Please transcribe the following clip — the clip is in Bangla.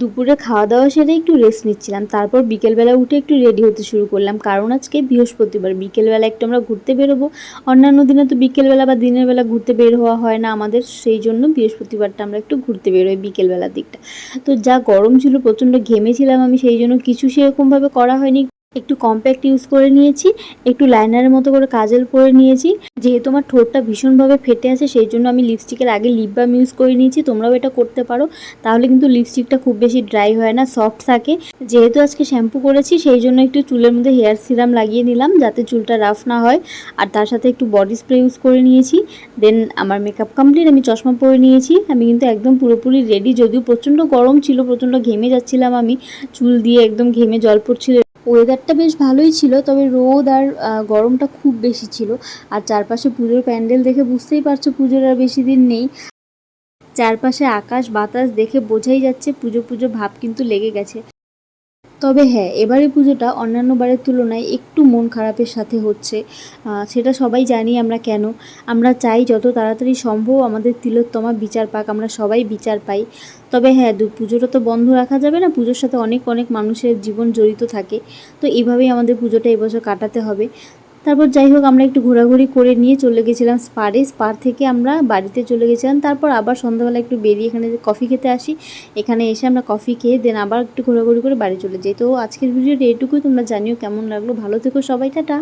দুপুরে খাওয়া দাওয়া সেরে একটু রেস্ট নিচ্ছিলাম। তারপর বিকেলবেলা উঠে একটু রেডি হতে শুরু করলাম। কারণ আজকে বৃহস্পতিবার। বিকেলবেলা একটু আমরা ঘুরতে বেরোবো। অন্যান্য দিনে তো বিকেলবেলা বা দিনের বেলা ঘুরতে বের হওয়া হয় না আমাদের। সেই জন্য বৃহস্পতিবারটা আমরা একটু ঘুরতে বেরোই বিকেলবেলার দিকটা। তো যা গরম ছিল, প্রচণ্ড ঘেমেছিলাম আমি, সেই জন্য কিছু সেরকমভাবে করা হয়নি। একটু কম্প্যাক্ট ইউজ করে নিয়েছি, একটু লাইনারের মতো করে কাজল পরে নিয়েছি। যেহেতু আমার ঠোঁটটা ভীষণভাবে ফেটে আছে, সেই জন্য আমি লিপস্টিকের আগে লিপ বাম ইউজ করে নিয়েছি। তোমরাও এটা করতে পারো। তাহলে কিন্তু লিপস্টিকটা খুব বেশি ড্রাই হয় না সফট থাকে। যেহেতু আজকে শ্যাম্পু করেছি, সেই জন্য একটু চুলের মধ্যে হেয়ার সিরাম লাগিয়ে নিলাম, যাতে চুলটা রাফ না হয়। আর তার সাথে একটু বডি স্প্রে ইউজ করে নিয়েছি। দেন আমার মেকআপ কমপ্লিট আমি চশমা পরে নিয়েছি। আমি কিন্তু একদম পুরোপুরি রেডি যদিও প্রচণ্ড গরম ছিল, প্রচণ্ড ঘেমে যাচ্ছিলাম আমি। চুল দিয়ে একদম ঘেমে জল পড়ছিল। ওয়েদারটা বেশ ভালোই ছিল, তবে রোদ আর গরমটা খুব বেশি ছিল। আর চারপাশে পুজোর প্যান্ডেল দেখে বুঝতেই পারছ পুজোর আর বেশি দিন নেই। চারপাশে আকাশ বাতাস দেখে বোঝাই যাচ্ছে পুজো পুজো ভাব কিন্তু লেগে গেছে। তবে হ্যাঁ এবারে পুজোটা অন্যান্য বারের তুলনায় একটু মন খারাপের সাথে হচ্ছে। সেটা সবাই জানি আমরা কেন। আমরা চাই যত তাড়াতাড়ি সম্ভব আমাদের তিলোত্তমা বিচার পাক, আমরা সবাই বিচার পাই। তবে হ্যাঁ দু, পুজোটা তো বন্ধ রাখা যাবে না, পুজোর সাথে অনেক অনেক মানুষের জীবন জড়িত থাকে। তো এইভাবেই আমাদের পুজোটা এবছর কাটাতে হবে। তারপর যাই হোক, আমরা একটু ঘোরাঘুরি করে নিয়ে চলে গেছিলাম স্পারে স্পার থেকে আমরা বাড়িতে চলে গেছিলাম। তারপর আবার সন্ধ্যাবেলা একটু বেরিয়ে এখানে কফি খেতে আসি। এখানে এসে আমরা কফি খেয়ে দেন আবার একটু ঘোরাঘুরি করে বাড়ি চলে যাই। তো আজকের ভিডিওটা এটুকুই তোমরা জানিও কেমন লাগল। ভালো থেকো সবাই। টাটা।